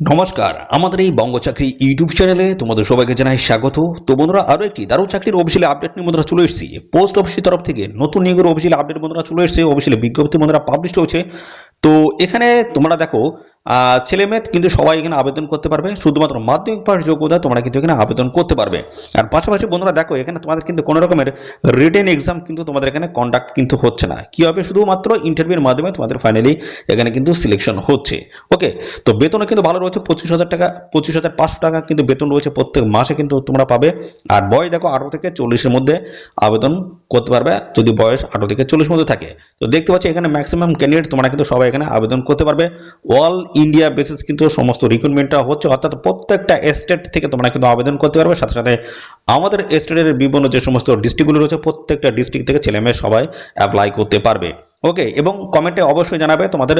নমস্কার, আমাদের এই বঙ্গ চাকরি ইউটিউব চ্যানেলে তোমাদের সবাইকে জানাই স্বাগত। তো বন্ধুরা, আরও একটি দারুণ চাকরির অফিসিয়ালি আপডেট নিয়ে বন্ধুরা চলে এসেছি। পোস্ট অফিসের তরফ থেকে নতুন নিয়োগের অফিসিয়ালি আপডেট বন্ধুরা চলে এসেছে। অফিসিয়ালি বিজ্ঞপ্তি বন্ধুরা পাবলিশ হয়েছে। তো এখানে তোমরা দেখো ছেলে মেয়ে কিন্তু সবাই এখানে আবেদন করতে পারবে। শুধুমাত্র মাধ্যমিক পাশ যোগ্যতা তোমরা কিন্তু এখানে আবেদন করতে পারবে। আর পাশাপাশি বন্ধুরা দেখো, এখানে তোমাদের কিন্তু কোনো রকমের রিটেন এক্সাম কিন্তু তোমাদের এখানে কন্ডাক্ট কিন্তু হচ্ছে না। কি হবে? শুধুমাত্র ইন্টারভিউর মাধ্যমে তোমাদের ফাইনালি এখানে কিন্তু সিলেকশন হচ্ছে। ওকে তো বেতনও কিন্তু ভালো রয়েছে, পঁচিশ হাজার টাকা, পঁচিশ হাজার পাঁচশো টাকা কিন্তু বেতন রয়েছে প্রত্যেক মাসে কিন্তু তোমরা পাবে। আর বয়স দেখো আঠারো থেকে চল্লিশের মধ্যে আবেদন করতে পারবে যদি বয়স আঠারো থেকে চল্লিশ মধ্যে থাকে। তো দেখতে পাচ্ছি এখানে ম্যাক্সিমাম ক্যান্ডিডেট তোমরা কিন্তু সবাই এখানে আবেদন করতে পারবে। অল ইন্ডিয়া বেসিস কিন্তু সমস্ত রিক্রুটমেন্টটা হচ্ছে, অর্থাৎ প্রত্যেকটা স্টেট থেকে তোমরা কিন্তু আবেদন করতে পারবে। সাথে সাথে আমাদের স্টেটের বিভিন্ন যে সমস্ত ডিস্ট্রিক্টগুলো রয়েছে, প্রত্যেকটা ডিস্ট্রিক্ট থেকে ছেলেমেয়ে সবাই অ্যাপ্লাই করতে পারবে। ওকে এবং কমেন্টে অবশ্যই জানাবে তোমাদের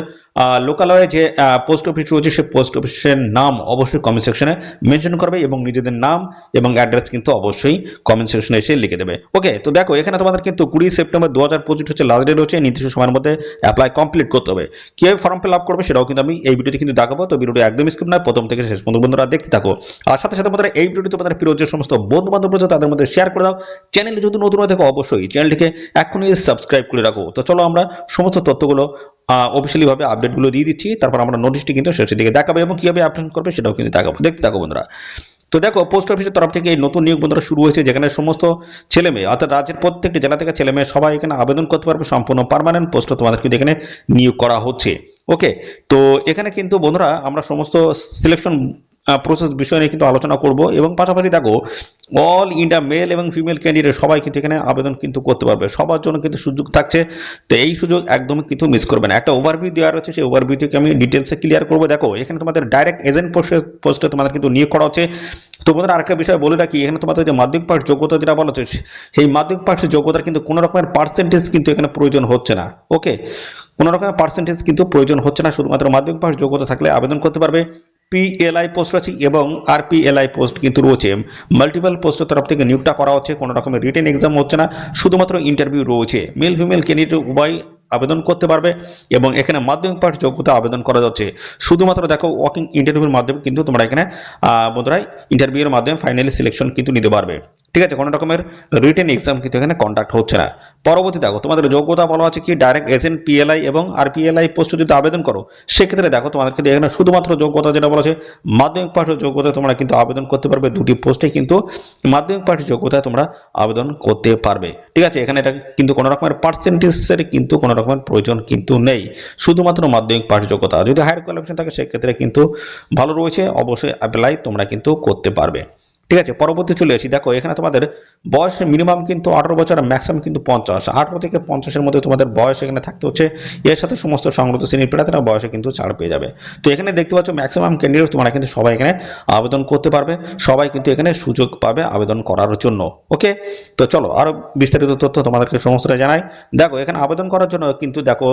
লোকালয়ে যে পোস্ট অফিস রয়েছে, সেই পোস্ট অফিসের নাম অবশ্যই কমেন্ট সেকশনে মেনশন করবে এবং নিজেদের নাম এবং অ্যাড্রেস কিন্তু অবশ্যই কমেন্ট সেকশনে এসে লিখে দেবে। ওকে তো দেখো, এখানে তোমাদের কিন্তু কুড়ি সেপ্টেম্বর দু হাজার পঁচিশ হচ্ছে লাস্ট ডেট হচ্ছে নির্দিষ্ট সময়ের মধ্যে অ্যাপ্লাই কমপ্লিট করতে হবে। কীভাবে ফর্ম ফিল আপ করবে সেটাও কিন্তু আমি এই ভিডিওটি কিন্তু দেখাবো, তো ভিডিওটি একদম স্কিপ নয়, প্রথম থেকে শেষ পর্যন্ত বন্ধুরা দেখতে থাকো। আর সাথে সাথে তোমাদের এই ভিডিওটি তোমাদের প্রিয় যে সমস্ত বন্ধু বান্ধব রয়েছে, তাদের মধ্যে শেয়ার করে দাও। চ্যানেলে যদি নতুন হয়ে থাকো, অবশ্যই চ্যানেলটিকে এখনই সাবস্ক্রাইব করে রাখো। তো চলো আমরা সমস্ত তথ্যগুলো অফিসিয়ালি ভাবে আপডেটগুলো দিয়ে দিচ্ছি, তারপর আমরা নোটিশটি কিন্তু শেষের দিকে দেখাবো এবং কীভাবে আপডেট করবে সেটাও কিন্তু দেখাবো। দেখতে থাকো বন্ধুরা। তো দেখো পোস্ট অফিসের তরফ থেকে এই নতুন নিয়োগ বন্ধুরা শুরু হয়েছে, যেখানে সমস্ত ছেলে মেয়ে অর্থাৎ রাজ্যের প্রত্যেকটি জেলা থেকে ছেলে মেয়ে সবাই এখানে আবেদন করতে পারবে, সম্পূর্ণ পারমানেন্ট পোস্ট তোমাদের কিন্তু এখানে নিয়োগ করা হচ্ছে। ওকে তো এখানে কিন্তু বন্ধুরা, আমরা সমস্ত সিলেকশন প্রসেস বিষয় নিয়ে কিন্তু আলোচনা করব। এবং পাশাপাশি দেখো অল ইন্ডিয়া মেল এবং ফিমেল ক্যান্ডিডেট সবাই কিন্তু এখানে আবেদন কিন্তু করতে পারবে। সবার জন্য কিন্তু সুযোগ থাকছে। তো এই সুযোগ একদমই কিন্তু মিস করবে না। একটা ওভারভিউ দেওয়া রয়েছে, সেই ওভারভিউ থেকে আমি ডিটেলসে ক্লিয়ার করব। দেখো, এখানে তোমাদের ডাইরেক্ট এজেন্ট পোস্টে তোমাদের কিন্তু নিয়োগ করা হচ্ছে। তো বন্ধুরা, আরেকটা বিষয় বলে রাখি, এখানে তোমাদের যে মাধ্যমিক পাস যোগ্যতা যেটা বলা হচ্ছে, সেই মাধ্যমিক পাসের যোগ্যতার কিন্তু কোনো রকমের পার্সেন্টেজ কিন্তু এখানে প্রয়োজন হচ্ছে না। ওকে কোনো রকমের পার্সেন্টেজ কিন্তু প্রয়োজন হচ্ছে না। শুধুমাত্র মাধ্যমিক পাস যোগ্যতা থাকলে আবেদন করতে পারবে। পিএলআই পোস্ট আছে এবং আর পিএলআই পোস্ট কিন্তু রয়েছে। মাল্টিপল পোস্টের তরফ থেকে নিয়োগটা করা হচ্ছে, কোনো রকমের রিটেন এক্সাম হচ্ছে না, শুধুমাত্র ইন্টারভিউ রয়েছে। মেল ফিমেল ক্যান্ডিডেট উভয় আবেদন করতে পারবে এবং এখানে মাধ্যমিক পাঠ যোগ্যতা আবেদন করা যাচ্ছে। শুধুমাত্র দেখো ওয়াকিং ইন্টারভিউর মাধ্যমে কিন্তু তোমরা এখানে বন্ধুরা ইন্টারভিউর মাধ্যমে ফাইনালি সিলেকশন কিন্তু নিতে পারবে। ঠিক আছে, কোনো রকমের রিটেন এক্সাম কিন্তু এখানে কন্ডাক্ট হচ্ছে না। পরবর্তী দেখো, তোমাদের যোগ্যতা বলা আছে কি? ডাইরেক্ট এজেন্ট পিএলআই এবং আর পিএলআই পোস্টে যদি আবেদন করো, সেক্ষেত্রে দেখো তোমাদের কিন্তু এখানে শুধুমাত্র যোগ্যতা যেটা বলা আছে, মাধ্যমিক পাঠের যোগ্যতা তোমরা কিন্তু আবেদন করতে পারবে। দুটি পোস্টে কিন্তু মাধ্যমিক পাঠের যোগ্যতায় তোমরা আবেদন করতে পারবে। ঠিক আছে, এখানে এটা কিন্তু কোনো রকমের পার্সেন্টেজের কিন্তু কোনো রকমের প্রয়োজন কিন্তু নেই। শুধুমাত্র মাধ্যমিক পাঠ যোগ্যতা। যদি হায়ার কোয়ালিফিকেশন থাকে, সেক্ষেত্রে কিন্তু ভালো রয়েছে। অবশ্যই অ্যাপ্লাই তোমরা কিন্তু করতে পারবে। ঠিক আছে, পরবর্তী চলে আসি। দেখো, এখানে তোমাদের বয়স মিনিমাম কিন্তু আঠারো বছর ম্যাক্সিমাম কিন্তু পঞ্চাশ। আঠারো থেকে পঞ্চাশের মধ্যে তোমাদের বয়স এখানে থাকতে হচ্ছে। এর সাথে সমস্ত সংগত শ্রেণির প্রার্থীরা বয়সে কিন্তু ছাড় পেয়ে যাবে। তো এখানে দেখতে পাচ্ছ ম্যাক্সিমাম ক্যান্ডিডেট তোমরা কিন্তু সবাই এখানে আবেদন করতে পারবে। সবাই কিন্তু এখানে সুযোগ পাবে আবেদন করার জন্য। ওকে? তো চলো, আরও বিস্তারিত তথ্য তোমাদেরকে সমস্তটা জানাই। দেখো, এখানে আবেদন করার জন্য কিন্তু দেখো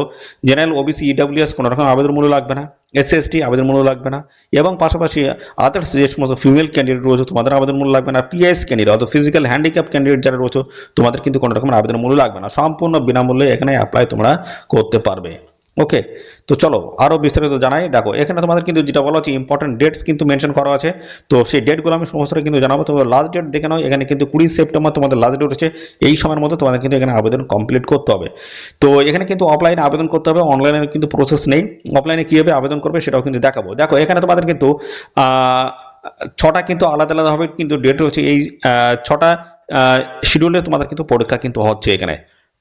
জেনারেল ওবিসি ইডাব্লিউএস কোনো রকম আবেদন মূল্য লাগবে না। এসসি এসটি আবেদন মূল্য লাগবে না। এবং পাশাপাশি আদার্স যে সমস্ত ফিমেল ক্যান্ডিডেট রয়েছে, তোমাদের আবেদন মূল্য লাগবে না পিএস ক্যান্ডিডেট অর্থাৎ ফিজিক্যাল হ্যান্ডিক্যাপ ক্যান্ডিডেট যারা রয়েছে, তোমাদের কিন্তু কোনো রকম আবেদন মূল্য লাগবে না। সম্পূর্ণ বিনামূল্যে এখানে অ্যাপ্লাই তোমরা করতে পারবে। ওকে তো চলো আরও বিস্তারিত জানাই। দেখো, এখানে তোমাদের কিন্তু যেটা বলা হচ্ছে ইম্পর্টেন্ট ডেটস কিন্তু মেনশন করা আছে। তো সেই ডেটগুলো আমি সমস্ত কিন্তু জানাব। তো লাস্ট ডেট দেখে নাও, এখানে কিন্তু কুড়ি সেপ্টেম্বর তোমাদের লাস্ট ডেট হচ্ছে এই সময়ের মধ্যে তোমাদের কিন্তু এখানে আবেদন কমপ্লিট করতে হবে। তো এখানে কিন্তু অফলাইনে আবেদন করতে হবে অনলাইনে কিন্তু প্রসেস নেই। অফলাইনে কীভাবে আবেদন করবে সেটাও কিন্তু দেখাবো। দেখো, এখানে তোমাদের কিন্তু ছটা কিন্তু আলাদা আলাদাভাবে কিন্তু ডেট রয়েছে এই ছটা শিডিউলে তোমাদের কিন্তু পরীক্ষা কিন্তু হচ্ছে এখানে।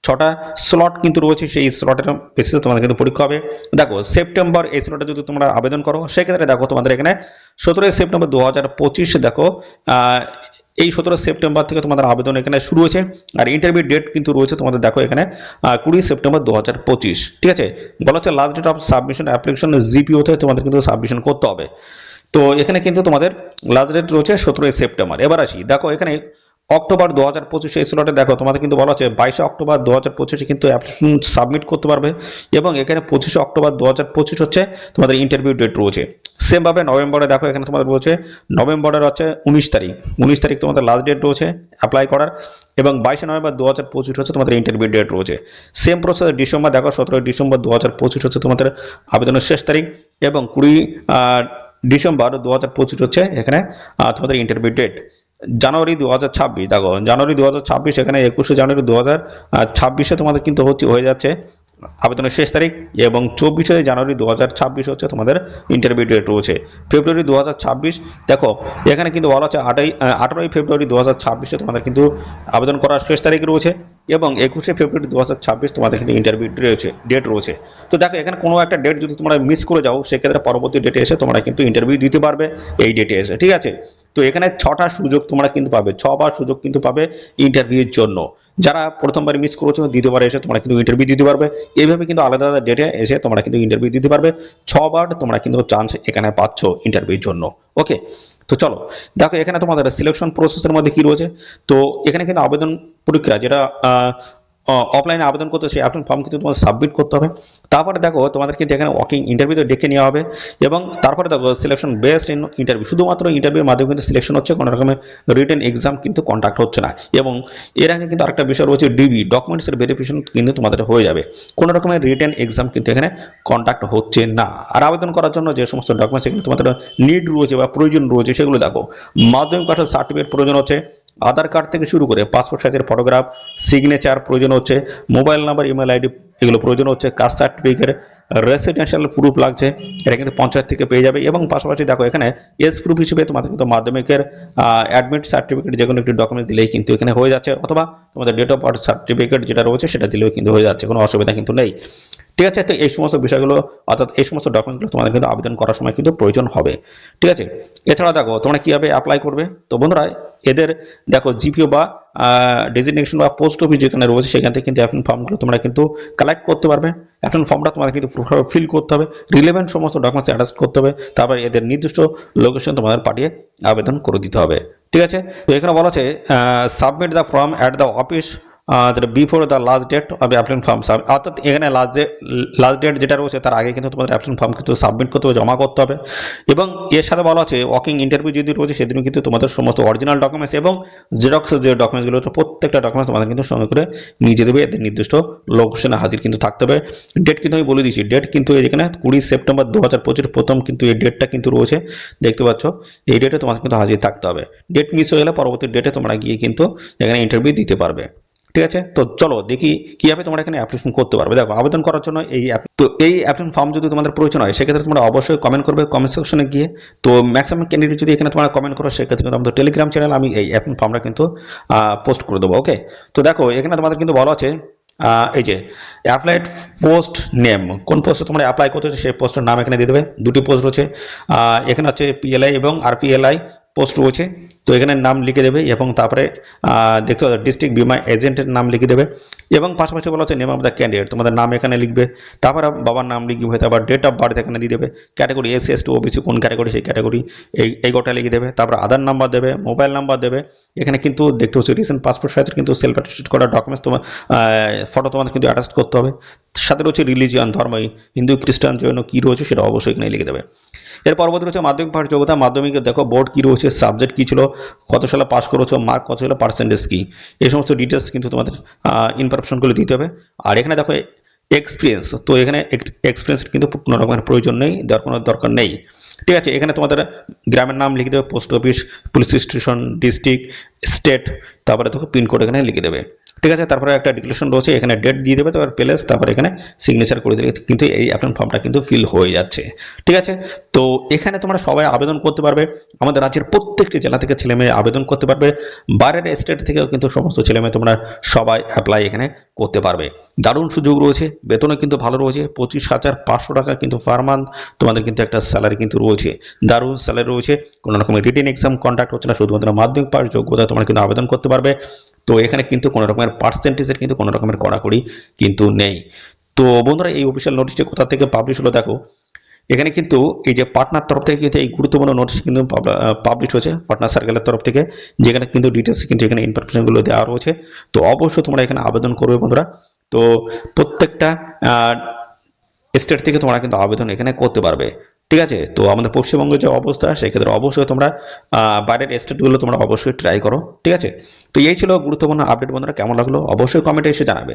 ছটা স্লট কিন্তু রয়েছে, সেই স্লটের বেসিসে তোমাদের কিন্তু পরীক্ষা হবে। দেখো সেপ্টেম্বর এই স্লটে যদি তোমরা আবেদন করো, সেক্ষেত্রে দেখো তোমাদের এখানে সতেরোই সেপ্টেম্বর দু হাজার পঁচিশ, দেখো এই সতেরো সেপ্টেম্বর থেকে তোমাদের আবেদন এখানে শুরু হয়েছে। আর ইন্টারভিউ ডেট কিন্তু রয়েছে তোমাদের, দেখো এখানে কুড়ি সেপ্টেম্বর দু হাজার পঁচিশ, ঠিক আছে? বলা হচ্ছে last date of submission application জিপিওতে তোমাদের কিন্তু সাবমিশন করতে হবে। তো এখানে কিন্তু তোমাদের লাস্ট ডেট রয়েছে সতেরোই সেপ্টেম্বর। এবার আসি, দেখো এখানে অক্টোবর দু হাজার পঁচিশে এই স্লটে দেখো, তোমাদের কিন্তু বলা হচ্ছে বাইশে অক্টোবর দু হাজার পঁচিশে কিন্তু অ্যাপ্লিকেশন সাবমিট করতে পারবে এবং এখানে পঁচিশে অক্টোবর দু হাজার পঁচিশ হচ্ছে তোমাদের ইন্টারভিউ ডেট রয়েছে। সেমভাবে নভেম্বরে দেখো এখানে তোমাদের রয়েছে নভেম্বরের হচ্ছে উনিশ তারিখ। উনিশ তারিখ তোমাদের লাস্ট ডেট রয়েছে অ্যাপ্লাই করার এবং বাইশে নভেম্বর দু হাজার পঁচিশ হচ্ছে তোমাদের ইন্টারভিউ ডেট রয়েছে। সেম প্রসেস ডিসেম্বর, দেখো সতেরোই ডিসেম্বর দু হাজার পঁচিশ হচ্ছে তোমাদের আবেদনের শেষ তারিখ এবং কুড়ি ডিসেম্বর দু হাজার পঁচিশ হচ্ছে এখানে তোমাদের ইন্টারভিউ ডেট জানুয়ারি দু হাজার ছাব্বিশ, দেখো, জানুয়ারি দু হাজার ছাব্বিশ, এখানে একুশে জানুয়ারি দু হাজার ছাব্বিশে তোমাদের কিন্তু হচ্ছে, হয়ে যাচ্ছে আবেদনের শেষ তারিখ, এবং চব্বিশে জানুয়ারি দু হাজার ছাব্বিশ হচ্ছে তোমাদের ইন্টারভিউ ডেট রয়েছে। ফেব্রুয়ারি দু হাজার ছাব্বিশ, দেখো, এখানে কিন্তু বলা হচ্ছে আটই আঠারোই ফেব্রুয়ারি দু হাজার ছাব্বিশে তোমাদের কিন্তু আবেদন করার শেষ তারিখ রয়েছে। এবং একুশে ফেব্রুয়ারি দু হাজার ছাব্বিশ তোমাদের কিন্তু ইন্টারভিউ রয়েছে ডেট রয়েছে। তো দেখো, এখানে কোনো একটা ডেট যদি তোমরা মিস করে যাও, সেক্ষেত্রে পরবর্তী ডেটে এসে তোমরা কিন্তু ইন্টারভিউ দিতে পারবে এই ডেটে এসে, ঠিক আছে? তো এখানে ছটা সুযোগ তোমরা কিন্তু পাবে, ছবার সুযোগ কিন্তু পাবে ইন্টারভিউর জন্য। যারা প্রথমবার মিস করেছ, দ্বিতীয়বার এসে তোমরা কিন্তু ইন্টারভিউ দিতে পারবে। এইভাবে কিন্তু আলাদা আলাদা ডেটে এসে তোমরা কিন্তু ইন্টারভিউ দিতে পারবে। ছবার তোমরা কিন্তু চান্স এখানে পাচ্ছ ইন্টারভিউর জন্য। ওকে তো চলো, দেখো এখানে তোমাদের সিলেকশন প্রসেসের মধ্যে কি রয়েছে? তো এখানে কিন্তু আবেদন প্রক্রিয়া, যেটা অফলাইনে আবেদন করতে সেই আবেদন ফর্ম কিন্তু তোমাদের সাবমিট করতে হবে। তারপরে দেখো তোমাদের কিন্তু এখানে ওয়াকিং ইন্টারভিউতে ডেকে নেওয়া হবে। এবং তারপরে দেখো সিলেকশন বেস্ট ইন ইন্টারভিউ শুধুমাত্র ইন্টারভিউর মাধ্যমে কিন্তু সিলেকশন হচ্ছে, কোনো রকমের রিটেন এক্সাম কিন্তু কন্ট্যাক্ট হচ্ছে না। এবং এর আগে কিন্তু আরেকটা বিষয় রয়েছে ডিবি ডকুমেন্টসের ভেরিফিকেশন কিন্তু তোমাদের হয়ে যাবে। কোনো রকমের রিটেন এক্সাম কিন্তু এখানে কন্ট্যাক্ট হচ্ছে না। আর আবেদন করার জন্য যে সমস্ত ডকুমেন্টস এখানে তোমাদের নিড রয়েছে বা প্রয়োজন রয়েছে, সেগুলো দেখো। মাধ্যমিক পাশের সার্টিফিকেট প্রয়োজন হচ্ছে আধার কার্ড থেকে শুরু করে পাসপোর্ট সাইজের ফটোগ্রাফ সিগনেচার প্রয়োজন হচ্ছে মোবাইল নাম্বার ইমেল আইডি এগুলো প্রয়োজন হচ্ছে কাস্ট সার্টিফিকেট রেসিডেন্সিয়াল প্রুফ লাগছে, এটা কিন্তু পঞ্চায়েত থেকে পেয়ে যাবে এবং পাশাপাশি দেখো এখানে এস প্রুফ হিসেবে তোমাদের কিন্তু মাধ্যমিকের অ্যাডমিট সার্টিফিকেট যে কোনো একটি ডকুমেন্ট দিলেই কিন্তু এখানে হয়ে যাচ্ছে অথবা তোমাদের ডেট অফ বার্থ সার্টিফিকেট যেটা রয়েছে সেটা দিলেও কিন্তু হয়ে যাচ্ছে, কোনো অসুবিধা কিন্তু নেই। ঠিক আছে, তো এই সমস্ত বিষয়গুলো, অর্থাৎ এই সমস্ত ডকুমেন্টগুলো তোমাদের কিন্তু আবেদন করার সময় কিন্তু প্রয়োজন হবে। ঠিক আছে, এছাড়া দেখো তোমরা কীভাবে অ্যাপ্লাই করবে? তো বন্ধুরা, এদের দেখো জিপিও বা ডেজিগনেশন বা পোস্ট অফিস যেখানে রয়েছে, সেখান থেকে কিন্তু অ্যাপ্লিকেশন ফর্মগুলো তোমরা কিন্তু কালেক্ট করতে পারবে। অ্যাপ্লিকেশন ফর্মটা তোমাদের কিন্তু ফিল করতে হবে। রিলেভেন্ট সমস্ত ডকুমেন্টস অ্যাটাচ করতে হবে। তারপর এদের নির্দিষ্ট লোকেশন তোমাদের পাঠিয়ে আবেদন করে দিতে হবে। ঠিক আছে? তো এখানে বলা আছে submit the form at the office before the last date of application form sub অর্থাৎ এখানে লাস্ট ডেট লাস্ট ডেট যেটা রয়েছে, তার আগে কিন্তু তোমাদের অ্যাপ্লিকেশন ফর্ম কিন্তু সাবমিট করতে হবে, জমা করতে হবে। এবং এর সাথে বলা আছে ওয়াকিং ইন্টারভিউ যদি রয়েছে সেদিন কিন্তু তোমাদের সমস্ত অরিজিনাল ডকুমেন্টস এবং জেরক্স যে ডকুমেন্টসগুলো রয়েছে, প্রত্যেকটা ডকুমেন্টস তোমাদের কিন্তু সঙ্গে করে নিয়ে যেতে হবে এদের নির্দিষ্ট লোকেশনে হাজির কিন্তু থাকতে হবে। ডেট কিন্তু আমি বলে দিচ্ছি ডেট কিন্তু এখানে কুড়ি সেপ্টেম্বর দু হাজার পঁচিশ প্রথম কিন্তু এই ডেটটা কিন্তু রয়েছে, দেখতে পাচ্ছ? এই ডেটে তোমাদের কিন্তু হাজির থাকতে হবে। ডেট মিস হয়ে গেলে পরবর্তী ডেটে তোমরা গিয়ে কিন্তু এখানে ইন্টারভিউ দিতে পারবে। ঠিক আছে? তো চলো দেখি কীভাবে তোমরা এখানে অ্যাপ্লিকেশন করতে পারবে। দেখো, আবেদন করার জন্য এই app- তো এই অ্যাপ্লিকেশন ফর্ম যদি তোমাদের প্রয়োজন হয়, সেক্ষেত্রে তোমরা অবশ্যই কমেন্ট করবে কমেন্ট সেকশনে গিয়ে। তো ম্যাক্সিমাম ক্যান্ডিডেট যদি এখানে তোমরা কমেন্ট করো, সেক্ষেত্রে কিন্তু আমাদের টেলিগ্রাম চ্যানেল আমি এই অ্যাপ্লিকেশন ফর্মটা কিন্তু পোস্ট করে দেবো ওকে তো দেখো, এখানে তোমাদের কিন্তু বলা আছে এই যে অ্যাপ্লাইড পোস্ট নেম কোন পোস্টে তোমরা অ্যাপ্লাই করতে সেই পোস্টের নাম এখানে দিয়ে দেবে। দুটি পোস্ট রয়েছে এখানে হচ্ছে পিএলআই এবং আর আরপিএলআই পোস্ট রয়েছে। তো এখানে নাম লিখে দেবে এবং তারপরে দেখতে পাচ্ছ ডিস্ট্রিক্ট বিমা এজেন্টের নাম লিখে দেবে এবং পাশাপাশি বলা হচ্ছে নেম অফ দ্য ক্যান্ডিডেট তোমাদের নাম এখানে লিখবে, তারপরে বাবার নাম লিখবে তারপর ডেট অফ বার্থ এখানে দিয়ে দেবে category S S to OBC কোন ক্যাটাগরি সেই ক্যাটাগরি এই এই গোটা লিখে দেবে, তারপর আধার নাম্বার দেবে মোবাইল নাম্বার দেবে, এখানে কিন্তু দেখতে হচ্ছে রিসেন্ট পাসপোর্ট সাইজের কিন্তু সেলফ অ্যাটাস্টেড করা ডকুমেন্টস তোমার ফটো তোমাদের কিন্তু অ্যাটাচ করতে হবে। সাথে রয়েছে রিলিজিয়ান ধর্ম, হিন্দু, খ্রিস্টান জন্য কী রয়েছে সেটা অবশ্যই এখানে লিখে দেবে। এর পরবর্তী রয়েছে মাধ্যমিক পাঠ যোগ্যতা মাধ্যমিকে দেখো বোর্ড কী রয়েছে সাবজেক্ট কী ছিল কত সালে পাস করেছ মার্ক কত ছিল পার্সেন্টেজ কী? এই সমস্ত ডিটেলস কিন্তু তোমাদের ইনফরমেশনগুলো দিতে হবে। আর এখানে দেখো এক্সপিরিয়েন্স তো এখানে এক্সপিরিয়েন্স কিন্তু কোনো রকমের প্রয়োজন নেই, দেওয়ার কোনো দরকার নেই। ঠিক আছে, এখানে তোমাদের গ্রামের নাম লিখে দেবে post office police station district state তারপরে দেখো পিনকোড এখানে লিখে দেবে। ঠিক আছে, তারপরে একটা ডিক্লেশন রয়েছে, এখানে ডেট দিয়ে দেবে, তারপর প্লেস তারপর এখানে সিগনেচার করে দিলে কিন্তু এই অ্যাপ্লিকেশন ফর্মটা কিন্তু ফিল হয়ে যাচ্ছে। ঠিক আছে, তো এখানে তোমরা সবাই আবেদন করতে পারবে, আমাদের রাজ্যের প্রত্যেকটি জেলা থেকে ছেলে মেয়ে আবেদন করতে পারবে, বাইরের স্টেট থেকেও কিন্তু সমস্ত ছেলে মেয়ে তোমরা সবাই অ্যাপ্লাই এখানে করতে পারবে। দারুণ সুযোগ রয়েছে, বেতনও কিন্তু ভালো রয়েছে, পঁচিশ হাজার পাঁচশো টাকা কিন্তু পার মান্থ তোমাদের কিন্তু একটা স্যালারি কিন্তু রয়েছে। দারুণ স্যালারি রয়েছে। কোনো রকমের রিটেন এক্সাম কন্ট্যাক্ট হচ্ছে না, শুধুমাত্র মাধ্যমিক পাস যোগ্যতা তোমরা কিন্তু আবেদন করতে পারবে। তো এখানে কিন্তু কোনো রকমের পার্সেন্টেজের কিন্তু কোনো রকমের কড়াকড়ি কিন্তু নেই। তো বন্ধুরা, এই অফিসিয়াল নোটিশটি কোথা থেকে পাবলিশ হলো দেখো। এখানে কিন্তু এই যে পাটনার তরফ থেকে কিন্তু এই গুরুত্বপূর্ণ নোটিশ কিন্তু পাবলিশ হয়েছে পাটনা সার্কেলের তরফ থেকে। যেখানে কিন্তু ডিটেলস কিন্তু এখানে ইনফরমেশনগুলো দেওয়া রয়েছে। তো অবশ্যই তোমরা এখানে আবেদন করবে বন্ধুরা। তো প্রত্যেকটা স্টেট থেকে তোমরা কিন্তু আবেদন এখানে করতে পারবে। ঠিক আছে? তো আমাদের পশ্চিমবঙ্গের যে অবস্থা, সেক্ষেত্রে অবশ্যই তোমরা বাইরের স্টেটগুলো তোমরা অবশ্যই ট্রাই করো, ঠিক আছে? তো এই ছিল গুরুত্বপূর্ণ আপডেট বন্ধুরা, কেমন লাগল? অবশ্যই কমেন্টে এসে জানাবে।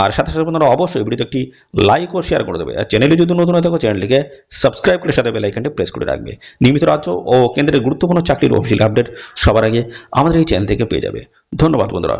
আর সাথে সাথে বন্ধুরা, অবশ্যই ভিডিওতে একটি লাইক ও শেয়ার করে দেবে। আর চ্যানেলে যদি নতুন হয়ে থাকো চ্যানেলটিকে সাবস্ক্রাইব করে সাথে বেল আইকনটি প্রেস করে রাখবে। নিয়মিত রাজ্য ও কেন্দ্রের গুরুত্বপূর্ণ চাকরির অফিসিয়াল আপডেট সবার আগে আমাদের এই চ্যানেল থেকে পেয়ে যাবে। ধন্যবাদ বন্ধুরা।